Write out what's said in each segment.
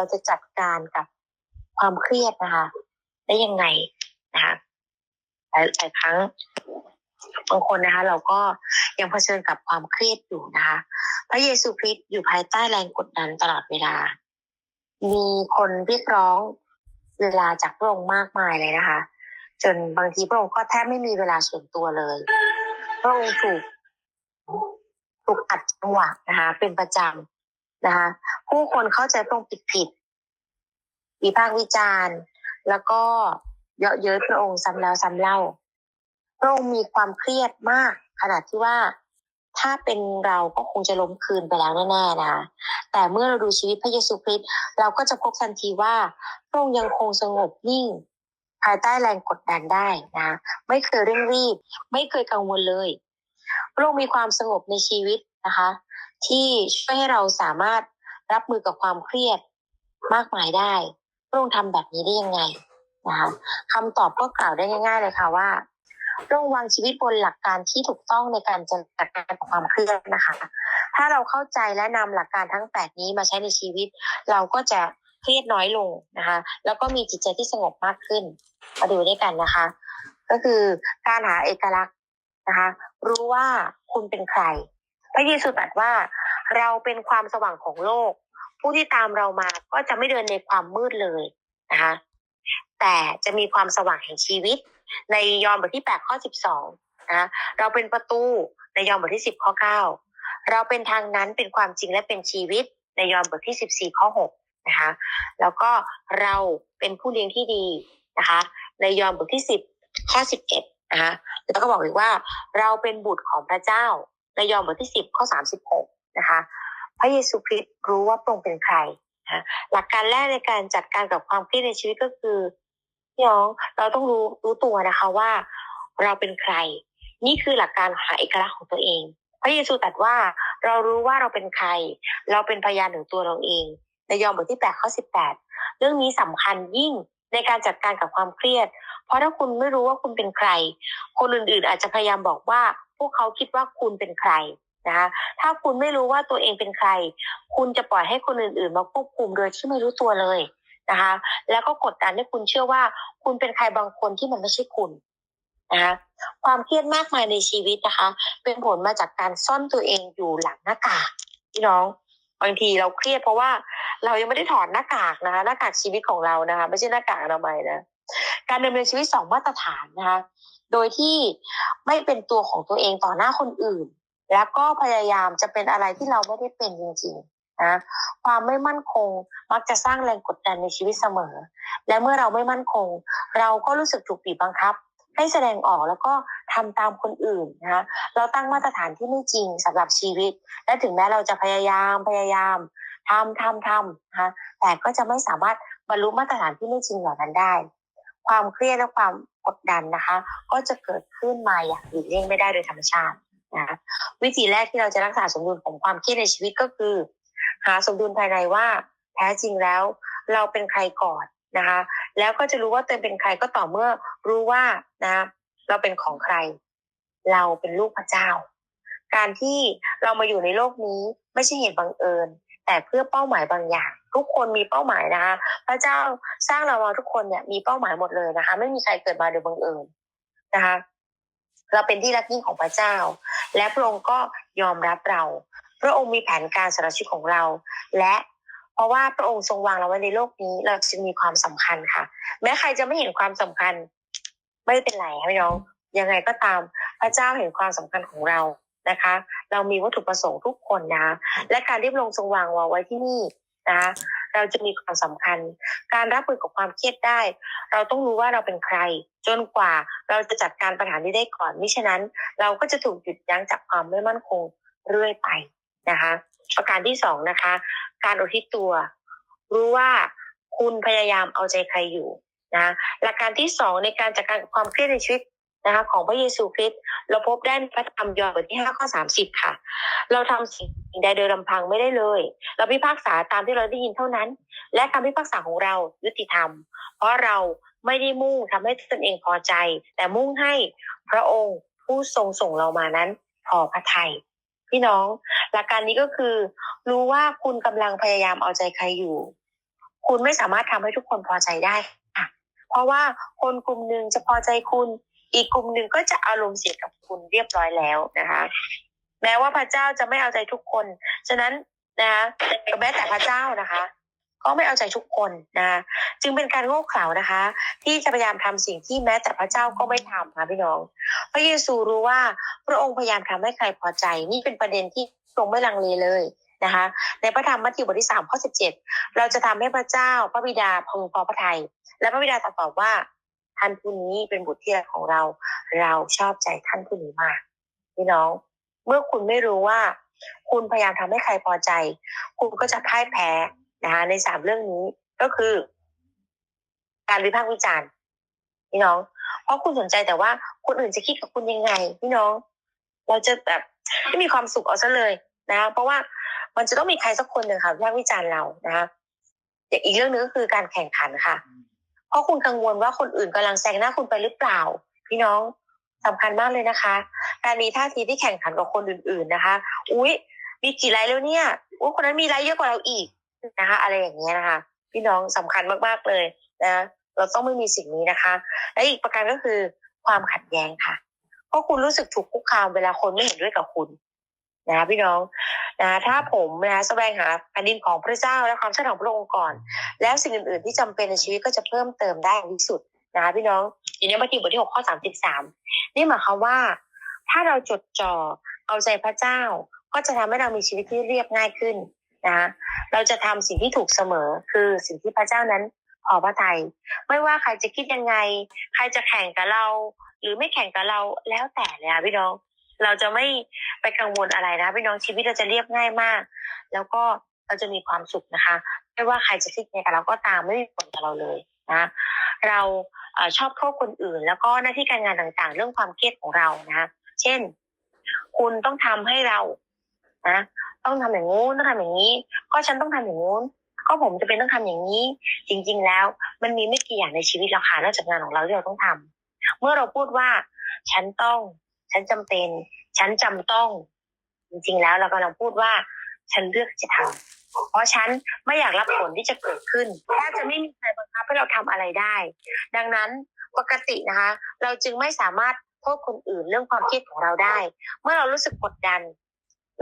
เราจะจัดการกับความเครียดนะคะ ได้ยังไงนะคะหลายหลายครั้งบางคนนะคะ เราก็ยังเผชิญกับความเครียดอยู่นะคะพระเยซูคริสต์อยู่ภายใต้แรงกดดันตลอดเวลา มีคนเรียกร้องเวลาจากพระองค์มากมายเลยนะคะ จนบางทีพระองค์ก็แทบไม่มีเวลาส่วนตัวเลยพระองค์ถูกถูกอัดจังหวะนะคะ เป็นประจำ นะคะผู้คนเข้าใจพระองค์ผิดผิดวิพากษ์วิจารณ์ แล้วก็เยาะเย้ยพระองค์ซ้ำแล้วซ้ำเล่า พระองค์มีความเครียดมาก ขนาดที่ว่าถ้าเป็นเราก็คงจะล้มคืนไปแล้วแน่ๆนะคะแต่เมื่อเราดูชีวิตพระเยซูคริสต์เราก็จะพบทันทีว่าพระองค์ยังคงสงบนิ่ง ภายใต้แรงกดดันได้นะ ไม่เคยเร่งรีบ ไม่เคยกังวลเลยพระองค์มีความสงบในชีวิตนะคะ ที่ช่วยให้เราสามารถรับมือกับความเครียดมากมายได้พระองค์ทำแบบนี้ได้ยังไงนะคะคำตอบก็กล่าวได้ง่าย ๆ เลยค่ะว่าพระองค์วางชีวิตบนหลักการที่ถูกต้องในการจัดการความเครียดนะคะ ถ้าเราเข้าใจและนำหลักการทั้งแปดนี้มาใช้ในชีวิต เราก็จะเครียดน้อยลงนะคะ แล้วก็มีจิตใจที่สงบมากขึ้นมาดูด้วยกันนะคะ ก็คือการหาเอกลักษณ์นะคะ รู้ว่าคุณเป็นใคร พระเยซูตรัสว่าเราเป็นความสว่างของโลก ผู้ที่ตามเรามาก็จะไม่เดินในความมืดเลยนะคะแต่จะมีความสว่างแห่งชีวิต ในยอห์นบทที่8ข้อ12นะเราเป็นประตูในยอห์นบทที่ 10ข้อ9เราเป็นทางนั้นเป็นความจริงและเป็นชีวิต ในยอห์นบทที่ 14ข้อ6นะคะแล้วก็เราเป็นผู้เลี้ยงที่ดีนะคะในยอห์นบทที่ 10ข้อ11นะคะแล้วก็บอกอีกว่าเราเป็นบุตรของพระเจ้า ในยอห์นบทที่10ข้อ36นะคะพระเยซูคริสต์รู้ว่าพระองค์เป็นใครนะหลักการแรกในการจัดการกับความเครียดในชีวิตก็คือพี่น้องเราต้องรู้รู้ตัวนะคะว่าเราเป็นใคร นี่คือหลักการหาเอกลักษณ์ของตัวเอง พระเยซูตรัสว่าเรารู้ว่าเราเป็นใคร เราเป็นพยานของตัวเราเองในยอห์นบทที่8ข้อ18เรื่องนี้สำคัญยิ่งในการจัดการกับความเครียด เพราะถ้าคุณไม่รู้ว่าคุณเป็นใคร คนอื่นๆ อาจจะพยายามบอกว่า พวกเขาคิดว่าคุณเป็นใครนะคะถ้าคุณไม่รู้ว่าตัวเองเป็นใคร คุณจะปล่อยให้คนอื่น ๆ มาควบคุมโดยที่ไม่รู้ตัวเลยนะคะ แล้วก็กดดันให้คุณเชื่อว่า คุณเป็นใครบางคนที่มันไม่ใช่คุณนะคะความเครียดมากมายในชีวิตนะคะ เป็นผลมาจากการซ่อนตัวเองอยู่หลังหน้ากากพี่น้องบางทีเราเครียดเพราะว่าเรายังไม่ได้ถอดหน้ากากนะคะหน้ากากชีวิตของเรานะคะ ไม่ใช่หน้ากากอนามัยนะการดำเนินชีวิตสองมาตรฐานนะคะ โดยที่ไม่เป็นตัวของตัวเองต่อหน้าคนอื่น แล้วก็พยายามจะเป็นอะไรที่เราไม่ได้เป็นจริงๆนะความไม่มั่นคงมักจะสร้างแรงกดดันในชีวิตเสมอ และเมื่อเราไม่มั่นคง เราก็รู้สึกถูกบีบบังคับ ให้แสดงออกแล้วก็ทำตามคนอื่นนะเราตั้งมาตรฐานที่ไม่จริงสำหรับชีวิต และถึงแม้เราจะพยายามพยายามทำทำทำนะแต่ก็จะไม่สามารถบรรลุมาตรฐานที่ไม่จริงเหล่านั้นได้ ความเครียดและความ ดดันนะคะ ก็จะเกิดขึ้นมาอย่างหลีกเลี่ยงไม่ได้โดยธรรมชาตินะคะวิธีแรกที่เราจะรักษาสมดุลของความเครียดในชีวิตก็คือ หาสมดุลภายในว่าแท้จริงแล้วเราเป็นใครก่อนนะคะ แล้วก็จะรู้ว่าตัวเป็นใครก็ต่อเมื่อรู้ว่านะเราเป็นของใคร เราเป็นลูกพระเจ้า การที่เรามาอยู่ในโลกนี้ไม่ใช่เหตุบังเอิญ แต่เพื่อเป้าหมายบางอย่าง ทุกคนมีเป้าหมายนะคะพระเจ้าสร้างเรามาทุกคนเนี่ยมีเป้าหมายหมดเลยนะคะ ไม่มีใครเกิดมาโดยบังเอิญนะคะ เราเป็นที่รักยิ่งของพระเจ้า และพระองค์ก็ยอมรับเรา พระองค์มีแผนการสำหรับชีวิตของเรา และเพราะว่าพระองค์ทรงวางเราไว้ในโลกนี้ เราจึงมีความสำคัญค่ะ แม้ใครจะไม่เห็นความสำคัญ ไม่เป็นไรค่ะพี่น้องยังไงก็ตามพระเจ้าเห็นความสำคัญของเรานะคะ เรามีวัตถุประสงค์ทุกคนนะ และการที่พระองค์ทรงวางเราไว้ที่นี่ นะเราจะมีความสำคัญ การรับมือกับความเครียดได้ เราต้องรู้ว่าเราเป็นใคร จนกว่าเราจะจัดการปัญหานี้ได้ก่อนมิฉะนั้น เราก็จะถูกหยุดยั้งจากความไม่มั่นคงเรื่อยไปนะคะ ประการที่สองนะคะ การอุทิศตัว รู้ว่าคุณพยายามเอาใจใครอยู่นะหลักการที่สองในการจัดการกับความเครียดในชีวิต นะคะของพระเยซูคริสต์เราพบได้ในพระธรรมยอห์นบทที่ห้าข้อสามสิบค่ะ เราทำสิ่งใดโดยลำพังไม่ได้เลย เราพิพากษาตามที่เราได้ยินเท่านั้น และคำพิพากษาของเรายุติธรรม เพราะเราไม่ได้มุ่งทำให้ตนเองพอใจ แต่มุ่งให้พระองค์ผู้ทรงส่งเรามานั้นพอพระทัยพี่น้อง หลักการนี้ก็คือ รู้ว่าคุณกำลังพยายามเอาใจใครอยู่ คุณไม่สามารถทำให้ทุกคนพอใจได้เพราะว่าคนกลุ่มหนึ่งจะพอใจคุณ อีกกลุ่มหนึ่งก็จะอารมณ์เสียกับคุณเรียบร้อยแล้วนะคะ แม้ว่าพระเจ้าจะไม่เอาใจทุกคน ฉะนั้นนะคะแม้แต่พระเจ้านะคะ ก็ไม่เอาใจทุกคนนะคะจึงเป็นการโง่เขลานะคะ ที่จะพยายามทำสิ่งที่แม้แต่พระเจ้าก็ไม่ทำค่ะพี่น้อง พระเยซูรู้ว่าพระองค์พยายามทำให้ใครพอใจ นี่เป็นประเด็นที่ทรงไม่ลังเลเลยนะคะ ในพระธรรมมัทธิวบทที่สามข้อสิบเจ็ดเราจะทำให้พระเจ้าพระบิดาพึงพอพระทัยและพระบิดาตรัสตอบว่า ท่านผู้นี้เป็นบุตรที่รักของเรา เราชอบใจท่านผู้นี้มากพี่น้อง เมื่อคุณไม่รู้ว่า คุณพยายามทำให้ใครพอใจ คุณก็จะพ่ายแพ้นะคะในสามเรื่องนี้ก็คือ การวิพากษ์วิจารณ์พี่น้อง เพราะคุณสนใจแต่ว่าคนอื่นจะคิดกับคุณยังไง พี่น้อง เราจะแบบไม่มีความสุขเอาซะเลยนะคะเพราะว่ามันจะต้องมีใครสักคนหนึ่งค่ะวิพากษ์วิจารณ์เรานะคะอีกเรื่องหนึงก็คือการแข่งขันค่ะ เพราะคุณกังวลว่าคนอื่นกำลังแซงหน้าคุณไปหรือเปล่า พี่น้องสำคัญมากเลยนะคะ การมีท่าทีที่แข่งขันกับคนอื่น ๆนะคะ อุ๊ย มีกี่ไลค์แล้วเนี่ยอุ๊ยคนนั้นมีไลค์เยอะกว่าเราอีกนะคะ อะไรอย่างเงี้ยนะคะ พี่น้องสำคัญมากๆเลยนะเราต้องไม่มีสิ่งนี้นะคะ และอีกประการก็คือความขัดแย้งค่ะ เพราะคุณรู้สึกถูกคุกคามเวลาคนไม่เห็นด้วยกับคุณนะพี่น้อง นะถ้าผมนะแสวงหาแผ่นดินของพระเจ้าและความชอบของพระองค์ก่อน แล้วสิ่งอื่น ๆ ที่จำเป็นในชีวิตก็จะเพิ่มเติมได้ที่สุดนะพี่น้องอย่างนี้มาที่บทที่หกข้อสามสิบสามนี่หมายความว่า ถ้าเราจดจ่อเอาใจพระเจ้าก็จะทำให้เรามีชีวิตที่เรียบง่ายขึ้นนะเราจะทำสิ่งที่ถูกเสมอคือสิ่งที่พระเจ้านั้นพอพระทัยไม่ว่าใครจะคิดยังไง ใครจะแข่งกับเรา หรือไม่แข่งกับเราแล้วแต่เลยค่ะพี่น้อง เราจะไม่ ไปกังวลอะไรนะพี่น้องชีวิตเราจะเรียบง่ายมาก แล้วก็เราจะมีความสุขนะคะไม่ว่าใครจะคิดยังไงกับเราก็ตามไม่มีผลกับเราเลยนะเราอชอบโทษคนอื่น แล้วก็หน้าที่การงานต่างๆ เรื่องความเครียดของเรานะเช่น คุณต้องทำให้เรานะต้องทำอย่างงู้นต้องทำอย่างนี้ ก็ฉันต้องทำอย่างงู้นก็ผมจะเป็นต้องทำอย่างนี้ จริง ๆ แล้ว มันมีไม่กี่อย่างในชีวิตเราค่ะนอกจากงานของเราที่เราต้องทำเมื่อเราพูดว่า ฉันต้อง ฉันจำเป็น ฉันจำต้อง จริงๆแล้วเรากำลังพูดว่า ฉันเลือกจะทำเพราะฉันไม่อยากรับผลที่จะเกิดขึ้นแทบจะไม่มีใครบังคับให้เราทำอะไรได้ ดังนั้นปกตินะคะ เราจึงไม่สามารถโทษคนอื่นเรื่องความเครียดของเราได้ เมื่อเรารู้สึกกดดัน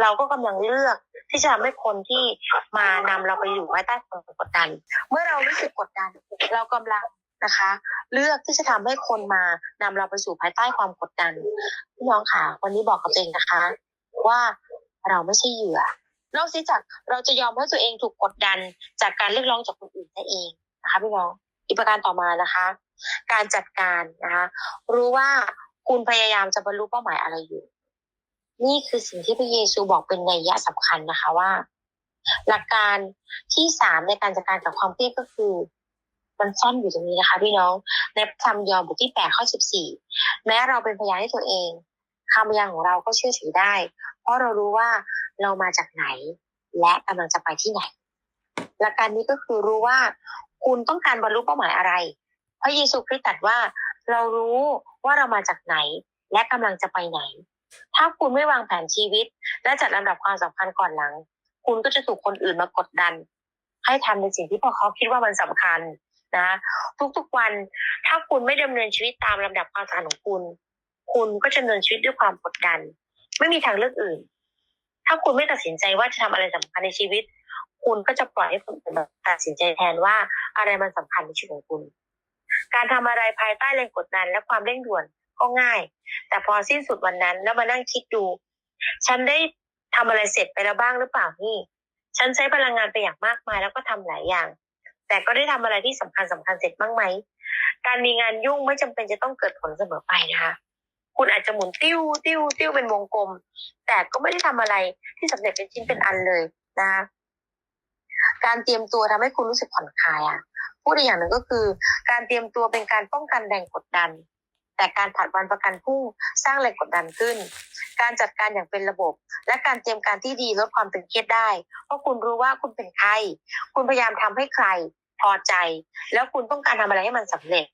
เราก็กำลังเลือกที่จะทำให้คนที่มานำเราไปอยู่ภายใต้ความกดดัน เมื่อเรารู้สึกกดดัน เรากำลัง นะคะ เลือกที่จะทำให้คนมานำเราไปสู่ภายใต้ความกดดันพี่น้องค่ะ วันนี้บอกกับตัวเองนะคะ ว่าเราไม่ใช่เหยื่อนอกจากเราจะยอมให้ตัวเองถูกกดดันจากการเรียกร้องจากคนอื่นได้เองนะคะพี่น้องอีกประการต่อมานะคะ การจัดการนะคะรู้ว่าคุณพยายามจะบรรลุเป้าหมายอะไรอยู่ นี่คือสิ่งที่พระเยซูบอกเป็นนัยยะสำคัญนะคะว่า หลักการที่สามในการจัดการกับความเครียดก็คือ มันซ่อนอยู่ตรงนี้นะคะพี่น้องในพระธรรมยอห์นบทที่แปดข้อสิบสี่แม้เราเป็นพยานให้ตัวเองคำพยานของเราก็เชื่อถือได้ เพราะเรารู้ว่าเรามาจากไหน และกำลังจะไปที่ไหนหลักการนี้ก็คือรู้ว่าคุณต้องการบรรลุเป้าหมายอะไรพระเยซูคริสต์ตรัสว่า เรารู้ว่าเรามาจากไหน และกำลังจะไปไหน ถ้าคุณไม่วางแผนชีวิต และจัดลำดับความสำคัญก่อนหลัง คุณก็จะถูกคนอื่นมากดดัน ให้ทำในสิ่งที่พวกเขาคิดว่ามันสำคัญ นะทุกๆวันถ้าคุณไม่ดำเนินชีวิตตามลำดับความสำคัญของคุณ คุณก็จะดำเนินชีวิตด้วยความกดดัน ไม่มีทางเลือกอื่น ถ้าคุณไม่ตัดสินใจว่าจะทำอะไรสำคัญในชีวิต คุณก็จะปล่อยให้คนอื่นตัดสินใจแทนว่าอะไรมันสำคัญในชีวิตของคุณ การทำอะไรภายใต้แรงกดดันและความเร่งด่วนก็ง่าย แต่พอสิ้นสุดวันนั้นแล้วมานั่งคิดดู ฉันได้ทำอะไรเสร็จไปแล้วบ้างหรือเปล่านี่ ฉันใช้พลังงานไปอย่างมากมายแล้วก็ทำหลายอย่าง แต่ก็ได้ทำอะไรที่สำคัญสำคัญเสร็จบ้างไหม การมีงานยุ่งไม่จำเป็นจะต้องเกิดผลเสมอไปนะคะคุณอาจจะหมุนติ้วติ้วติ้วเป็นวงกลม แต่ก็ไม่ได้ทำอะไรที่สำเร็จเป็นชิ้นเป็นอันเลยนะคะการเตรียมตัวทำให้คุณรู้สึกผ่อนคลายอะพูดอีกอย่างหนึ่งก็คือ การเตรียมตัวเป็นการป้องกันแรงกดดัน แต่การผัดวันประกันพรุ่งสร้างแรงกดดันขึ้น การจัดการอย่างเป็นระบบ และการเตรียมการที่ดีลดความตึงเครียดได้ เพราะคุณรู้ว่าคุณเป็นใคร คุณพยายามทำให้ใครพอใจ แล้วคุณต้องการทำอะไรให้มันสำเร็จ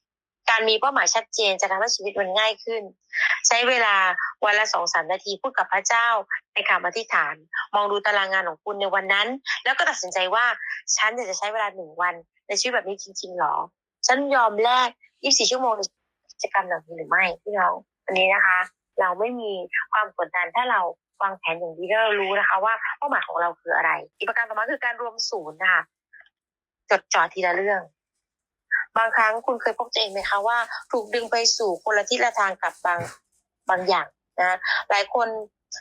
การมีเป้าหมายชัดเจนจะทำให้ชีวิตมันง่ายขึ้น ใช้เวลาวันละสองสามนาทีพูดกับพระเจ้าในคำอธิษฐาน มองดูตารางงานของคุณในวันนั้น แล้วก็ตัดสินใจว่าฉันอยากจะใช้เวลาหนึ่งวันในชีวิตแบบนี้จริงๆหรอ ฉันยอมแลก24 ชั่วโมงใน กิจกรรมเหล่านี้หรือไม่พี่น้องวันนี้นะคะ เราไม่มีความกดดันถ้าเราวางแผนอย่างดีแล้วเรารู้นะคะ ว่าเป้าหมายของเราคืออะไร อีกประการต่อมาคือการรวมศูนย์นะคะจดจ่อทีละเรื่อง บางครั้งคุณเคยพบตัวเองไหมคะว่า ถูกดึงไปสู่คนละทิศละทางกับบางบางอย่างนะหลายคน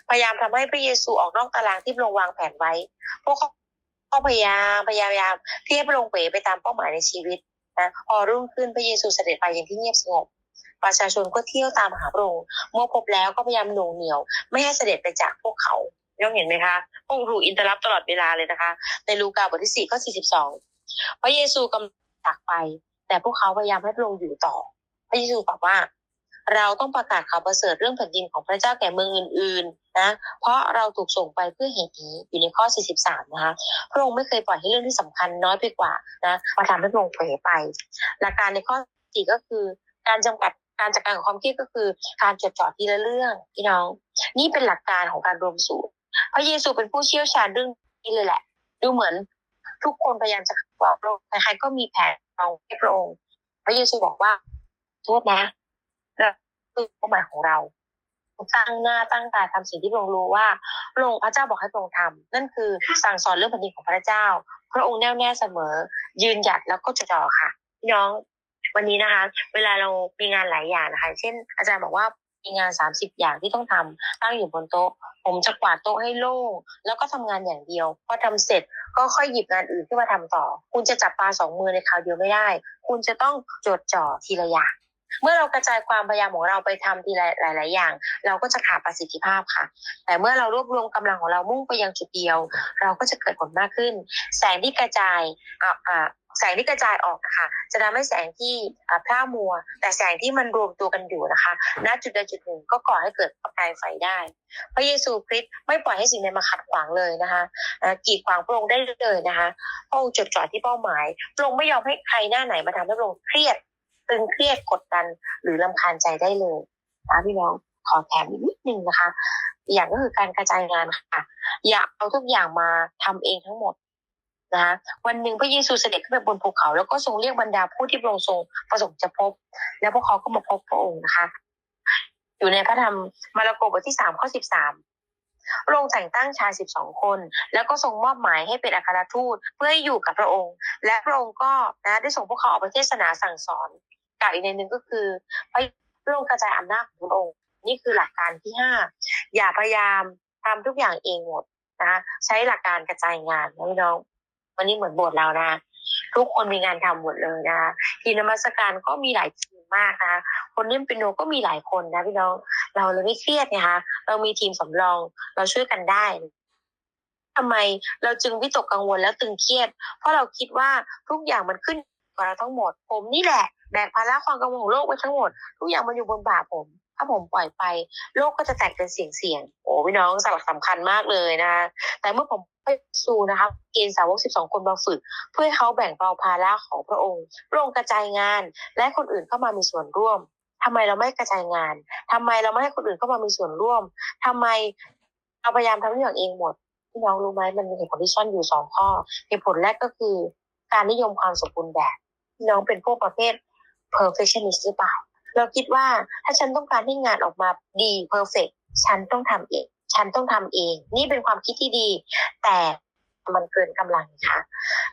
พยายามทำให้พระเยซูออกนอกตารางที่พระองค์วางแผนไว้ พวกเขาก็พยายามพยายามที่ให้พระองค์เป๋ไปตามเป้าหมายในชีวิตนะพอรุ่งขึ้นพระเยซูเสด็จไปอย่างที่เงียบสงบ ประชาชนก็เที่ยวตามหาพระองค์เมื่อพบแล้วก็พยายามหน่วงเหนียว ไม่ให้เสด็จไปจากพวกเขาย่อมเห็นไหมคะพระองค์ถูกอินเตอร์รับตลอดเวลาเลยนะคะ ในลูกาบทที่สี่ข้อสี่สิบสองพระเยซูกำลังจากไป แต่พวกเขาพยายามให้พระองค์อยู่ต่อ พระเยซูบอกว่า เราต้องประกาศข่าวประเสริฐเรื่องแผ่นดินของพระเจ้าแก่เมืองอื่น ๆ นะ เพราะเราถูกส่งไปเพื่อเหตุนี้อยู่ในข้อ 43 นะคะ พระองค์ไม่เคยปล่อยให้เรื่องที่สำคัญน้อยไปกว่านะมาทำให้พระองค์เผลอไป หลักการในข้อสี่ก็คือ การจำกัดการจัดการของความเครียดก็คือการจดจ่อทีละเรื่องพี่น้อง นี่เป็นหลักการของการรวมสูตรพระเยซูเป็นผู้เชี่ยวชาญเรื่องนี้เลยแหละ ดูเหมือนทุกคนพยายามจะบอกพระองค์ใครๆก็มีแผนเอาให้พระองค์ พระเยซูบอกว่าโทษนะคือเป้าหมายของเราตั้งหน้าตั้งตาทำสิ่งที่พระองค์รู้ว่าพระองค์พระเจ้าบอกให้พระองค์ทำนั่นคือสั่งสอนเรื่องแผ่นดินของพระเจ้า พระองค์แน่วแน่เสมอ ยืนหยัดแล้วก็จดจ่อค่ะพี่น้อง วันนี้นะคะ เวลาเรามีงานหลายอย่างนะคะ เช่น อาจารย์บอกว่ามีงานสามสิบอย่างที่ต้องทำตั้งอยู่บนโต๊ะ ผมจะกวาดโต๊ะให้โล่งแล้วก็ทำงานอย่างเดียว พอทำเสร็จก็ค่อยหยิบงานอื่นขึ้นมาทำต่อ คุณจะจับปลาสองมือในคราวเดียวไม่ได้ คุณจะต้องจดจ่อทีละอย่างเมื่อเรากระจายความพยายามของเราไปทำทีละหลาย ๆ อย่าง เราก็จะขาดประสิทธิภาพค่ะ แต่เมื่อเรารวบรวมกำลังของเรามุ่งไปยังจุดเดียว เราก็จะเกิดผลมากขึ้น แสงที่กระจายอ่าอ่า แสงที่กระจายออกนะคะจะทำให้แสงที่พร่ามัว แต่แสงที่มันรวมตัวกันอยู่นะคะ ณจุดใดจุดหนึ่งก็ก่อให้เกิดประกายไฟได้ พระเยซูคริสต์ไม่ปล่อยให้สิ่งใดมาขัดขวางเลยนะคะกีดขวางพระองค์ได้เลยนะคะพระองค์จดจ่อที่เป้าหมายพระองค์ไม่ยอมให้ใครหน้าไหนมาทำให้พระองค์เครียดตึงเครียดกดดันหรือลำคาญใจได้เลยนะพี่น้องขอแถมอีกนิดนึงนะคะอีกอย่างก็คือการกระจายงานค่ะ อย่าเอาทุกอย่างมาทำเองทั้งหมด นะคะวันหนึ่งพระเยซูเสด็จขึ้นไปบนภูเขา แล้วก็ทรงเรียกบรรดาผู้ที่พระองค์ทรงประสงค์จะพบ แล้วพวกเขาก็มาพบพระองค์นะคะ อยู่ในพระธรรมมาระโกบทที่สามข้อสิบสามพระองค์แต่งตั้งชายสิบสองคน แล้วก็ทรงมอบหมายให้เป็นอัครทูตเพื่อให้อยู่กับพระองค์ และพระองค์ก็นะได้ส่งพวกเขาออกไปเทศนาสั่งสอนกล่าวอีกในหนึ่งก็คือพระองค์กระจายอำนาจของพระองค์นี่คือหลักการที่ห้าอย่าพยายามทำทุกอย่างเองหมดนะคะใช้หลักการกระจายงานน้อง วันนี้เหมือนบทเรานะ ทุกคนมีงานทำหมดเลยนะคะทีนมัสการก็มีหลายทีมมากนะคะคนเล่นเปียโนก็มีหลายคนนะพี่น้องเราเลยไม่เครียดนะคะเรามีทีมสำรองเราช่วยกันได้ทำไมเราจึงวิตกกังวลแล้วตึงเครียด เพราะเราคิดว่าทุกอย่างมันขึ้นกับเราทั้งหมด ผมนี่แหละแบกภาระความกังวลของโลกไว้ทั้งหมด ทุกอย่างมันอยู่บนบ่าผมาผมปล่อยไป โลกก็จะแตกเป็นเสียงเสียงๆโอ้พี่น้องสำสำคัญมากเลยนะคะแต่เมื่อผมไปสู่นะคะเกณฑ์สาวกสิบสองคนมาฝึก เพื่อให้เขาแบ่งเบาภาระของพระองค์พระองค์กระจายงาน และคนอื่นเข้ามามีส่วนร่วมทำไมเราไม่กระจายงานทำไมเราไม่ให้คนอื่นเข้ามามีส่วนร่วมทำไมเราพยายามทำทุกอย่างเองหมดพี่น้องรู้ไหมมันมีเหตุผลที่ซ่อนอยู่สองข้อเหตุผลแรกก็คือ การนิยมความสมบูรณ์แบบ น้องเป็นพวกประเภท perfectionist หรือเปล่า เราคิดว่าถ้าฉันต้องการให้งานออกมาดี perfect ฉันต้องทำเอง ฉันต้องทำเอง นี่เป็นความคิดที่ดี แต่มันเกินกำลังค่ะ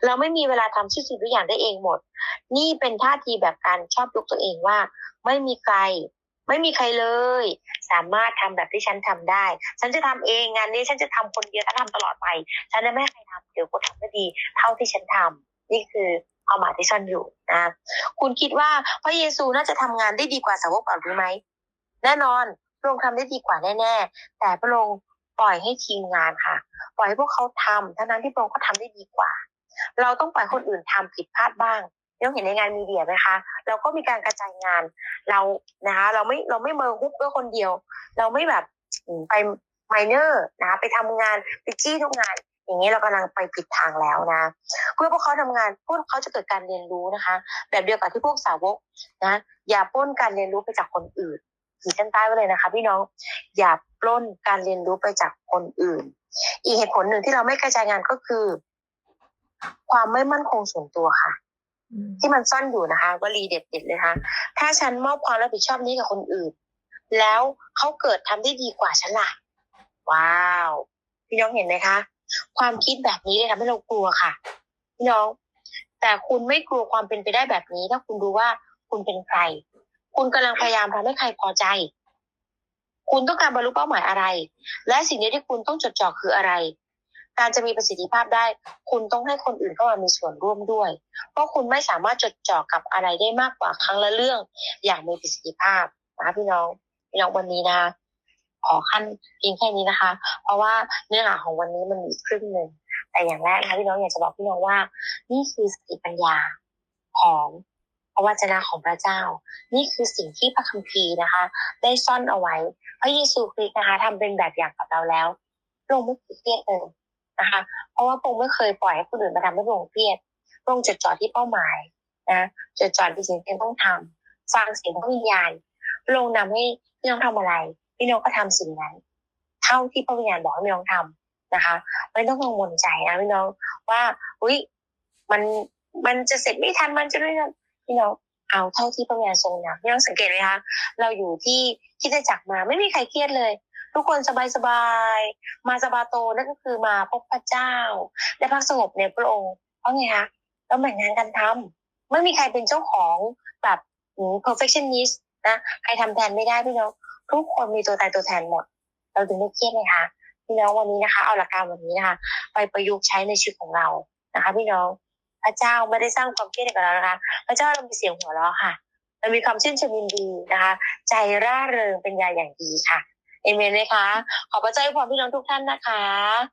เราไม่มีเวลาทำทุกสิ่งทุกอย่างได้เองหมด นี่เป็นท่าทีแบบการชอบยกตัวเองว่า ไม่มีใคร ไม่มีใครเลย สามารถทำแบบที่ฉันทำได้ ฉันจะทำเองงานนี้ฉันจะทำคนเดียวฉันทำตลอดไป ฉันจะไม่ให้ใครทำเดี๋ยวก็ทำได้ดี เท่าที่ฉันทำนี่คือ ความหมาที่ซ่อนอยู่นะคุณคิดว่าพระเยซูน่าจะทำงานได้ดีกว่าสาวกเก่าหรือไหมแน่นอนพระองค์ทำได้ดีกว่าแน่ๆ แต่พระองค์ปล่อยให้ทีมงานค่ะ ปล่อยให้พวกเขาทำทั้งนั้นที่พระองค์ก็ทำได้ดีกว่า เราต้องปล่อยคนอื่นทำผิดพลาดบ้างเราเห็นในงานมีเดียไหมคะ เราก็มีการกระจายงานเรานะคะ เราไม่เราไม่เมอร์ฮุบด้วยคนเดียว เราไม่แบบไปไมเนอร์นะคะไปทำงานไปจี้ทุกงาน อย่างนี้เรากำลังไปผิดทางแล้วนะ เพื่อพวกเขาทำงานพวกเขาจะเกิดการเรียนรู้นะคะ แบบเดียวกับที่พวกสาวกนะ อย่าปล้นการเรียนรู้ไปจากคนอื่นขีดเส้นใต้ไว้เลยนะคะ พี่น้องอย่าปล้นการเรียนรู้ไปจากคนอื่น อีกเหตุผลหนึ่งที่เราไม่กระจายงานก็คือ ความไม่มั่นคงส่วนตัวค่ะอืมที่มันซ่อนอยู่นะคะวลีเด็ดๆเลยค่ะถ้าฉันมอบความรับผิดชอบนี้กับคนอื่น แล้วเขาเกิดทำได้ดีกว่าฉันล่ะ ว้าว พี่น้องเห็นไหมคะ ความคิดแบบนี้เลยทำให้เรากลัวค่ะพี่น้อง แต่คุณไม่กลัวความเป็นไปได้แบบนี้ ถ้าคุณรู้ว่าคุณเป็นใคร คุณกำลังพยายามทำให้ใครพอใจ คุณต้องการบรรลุเป้าหมายอะไร และสิ่งนี้ที่คุณต้องจดจ่อคืออะไร การจะมีประสิทธิภาพได้ คุณต้องให้คนอื่นเข้ามามีส่วนร่วมด้วย เพราะคุณไม่สามารถจดจ่อกับอะไรได้มากกว่าครั้งละเรื่อง อย่างมีประสิทธิภาพนะพี่น้องพี่น้องวันนี้นะ ขอขั้นเพียงแค่นี้นะคะ เพราะว่าเนื้อหาของวันนี้มันมีครึ่งหนึ่งแต่อย่างแรกนะคะพี่น้องอยากจะบอกพี่น้องว่า นี่คือสติปัญญาของพระวจนะของพระเจ้า นี่คือสิ่งที่พระคัมภีร์นะคะ ได้ซ่อนเอาไว้ พระเยซูคริสต์นะคะทำเป็นแบบอย่างกับเราแล้วพระองค์ไม่เคยเครียดเลยนะคะ เพราะว่าพระองค์ไม่เคยปล่อยให้คนอื่นมาทำให้พระองค์เครียดพระองค์จดจ่อที่เป้าหมายนะจดจ่อที่สิ่งที่ต้องทำฟังเสียงพระวิญญาณพระองค์นำให้พี่น้องทำอะไร พี่น้องก็ทำสิ่งนั้น เท่าที่พระวิญญาณบอกให้พี่น้องทำนะคะ ไม่ต้องกังวลใจนะพี่น้องว่าอุ้ยมันมันจะเสร็จไม่ทันมันจะไม่ทันพี่น้องเอาเท่าที่พระวิญญาณทรงนำพี่น้องสังเกตไหมคะเราอยู่ที่ที่ได้จักรมาไม่มีใครเครียดเลย ทุกคนสบายสบายๆมาสบาโตนั่นก็คือมาพบพระเจ้าได้พักสงบในพระองค์เพราะไงคะเราแบ่งงานกันทำไม่มีใครเป็นเจ้าของแบบ perfectionist นะใครทำแทนไม่ได้พี่น้อง ทุกคนมีตัวตายตัวแทนหมด เราถึงไม่เครียดเลยค่ะพี่น้องวันนี้นะคะ เอาหลักการวันนี้นะคะ ไปประยุกต์ใช้ในชีวิตของเรานะคะ พี่น้องพระเจ้าไม่ได้สร้างความเครียดให้กับเรานะคะพระเจ้าเรามีเสียงหัวเราะค่ะเรามีความชื่นชมยินดีนะคะ ใจร่าเริงเป็นยาอย่างดีค่ะเอเมนไหมคะ ขอพระเจ้าอวยพรพี่น้องทุกท่านนะคะ